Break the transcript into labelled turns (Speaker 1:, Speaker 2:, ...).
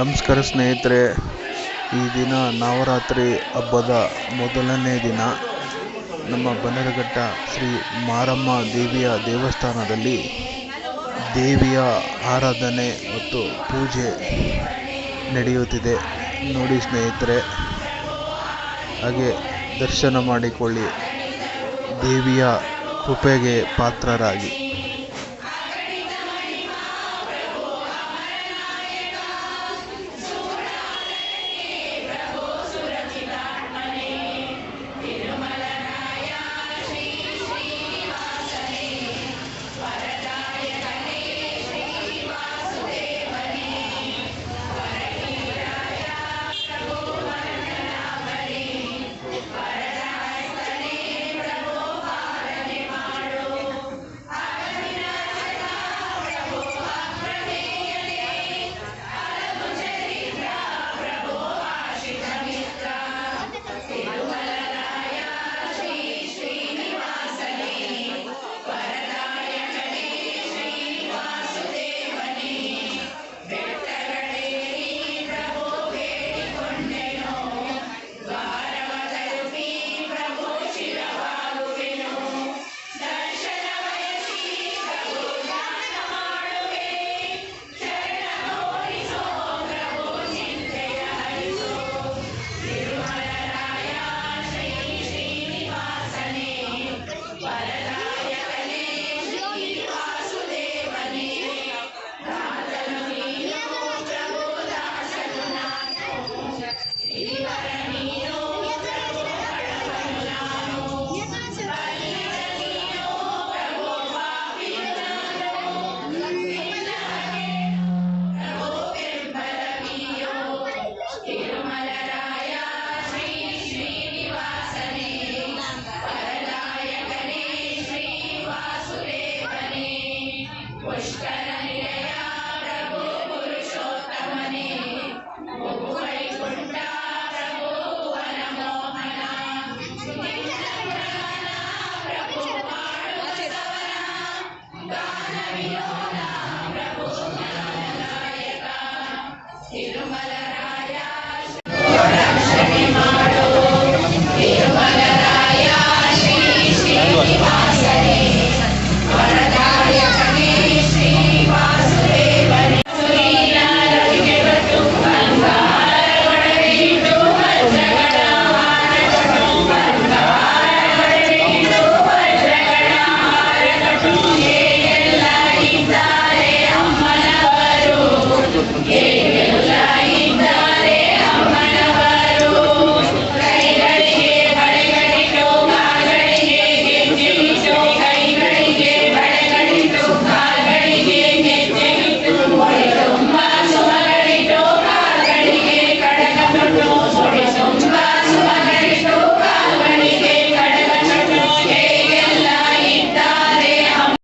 Speaker 1: ನಮಸ್ಕಾರ ಸ್ನೇಹಿತರೆ, ಈ ದಿನ ನವರಾತ್ರಿ ಹಬ್ಬದ ಮೊದಲನೇ ದಿನ. ನಮ್ಮ ಬನ್ನೇರುಘಟ್ಟ ಶ್ರೀ ಮಾರಮ್ಮ ದೇವಿಯ ದೇವಸ್ಥಾನದಲ್ಲಿ ದೇವಿಯ ಆರಾಧನೆ ಮತ್ತು ಪೂಜೆ ನಡೆಯುತ್ತಿದೆ. ನೋಡಿ ಸ್ನೇಹಿತರೆ, ಹಾಗೆ ದರ್ಶನ ಮಾಡಿಕೊಳ್ಳಿ ದೇವಿಯ ಕೃಪೆಗೆ ಪಾತ್ರರಾಗಿ.